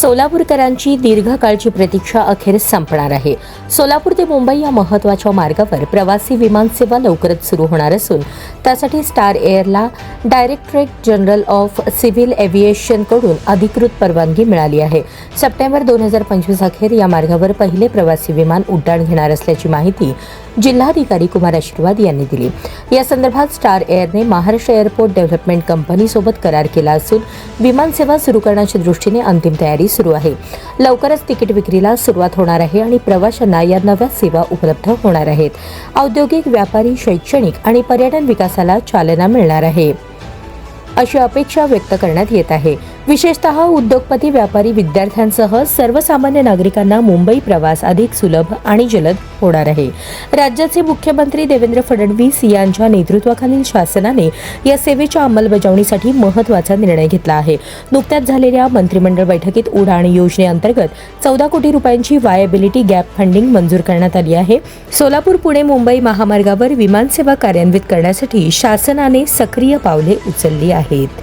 सोलापूरकरांची दीर्घकाळची प्रतीक्षा अखेर संपणार आहे. सोलापूर ते मुंबई या महत्त्वाच्या मार्गावर प्रवासी विमान सेवा लवकरच सुरू होणार असून त्यासाठी स्टार एअरला डायरेक्टरेट जनरल ऑफ सिव्हिल एव्हिएशनकडून अधिकृत परवानगी मिळाली आहे. सप्टेंबर दोन हजार पंचवीस अखेर या मार्गावर पहिले प्रवासी विमान उड्डाण घेणार असल्याची माहिती जिल्हाधिकारी कुमार आशीर्वाद यांनी दिली. या संदर्भात स्टार एअरने महाराष्ट्र एअरपोर्ट डेव्हलपमेंट कंपनीसोबत करार केला असून विमान सेवा सुरू करण्याच्या दृष्टीने अंतिम तयारी सुरू आहे. लवकरच तिकीट विक्रीला सुरुवात होणार आहे आणि प्रवाशांना या नव्या सेवा उपलब्ध होणार आहेत. औद्योगिक व्यापारी शैक्षणिक आणि पर्यटन विकासाला चालना मिळणार आहे. अशी अपेक्षा व्यक्त करण्यात येत आहे. विशेषतः उद्योगपती व्यापारी विद्यार्थ्यांसह सर्वसामान्य नागरिकांना मुंबई प्रवास अधिक सुलभ आणि जलद होणार आहे. राज्याचे मुख्यमंत्री देवेंद्र फडणवीस यांच्या नेतृत्वाखालील शासनाने या सेवेच्या अंमलबजावणीसाठी महत्त्वाचा निर्णय घेतला आहे. नुकत्याच झालेल्या मंत्रिमंडळ बैठकीत उडाण योजनेअंतर्गत चौदा कोटी रुपयांची वायबिलिटी गॅप फंडिंग मंजूर करण्यात आली आहे. सोलापूर पुणे मुंबई महामार्गावर विमानसेवा कार्यान्वित करण्यासाठी शासनाने सक्रिय पावले उचलली आहेत.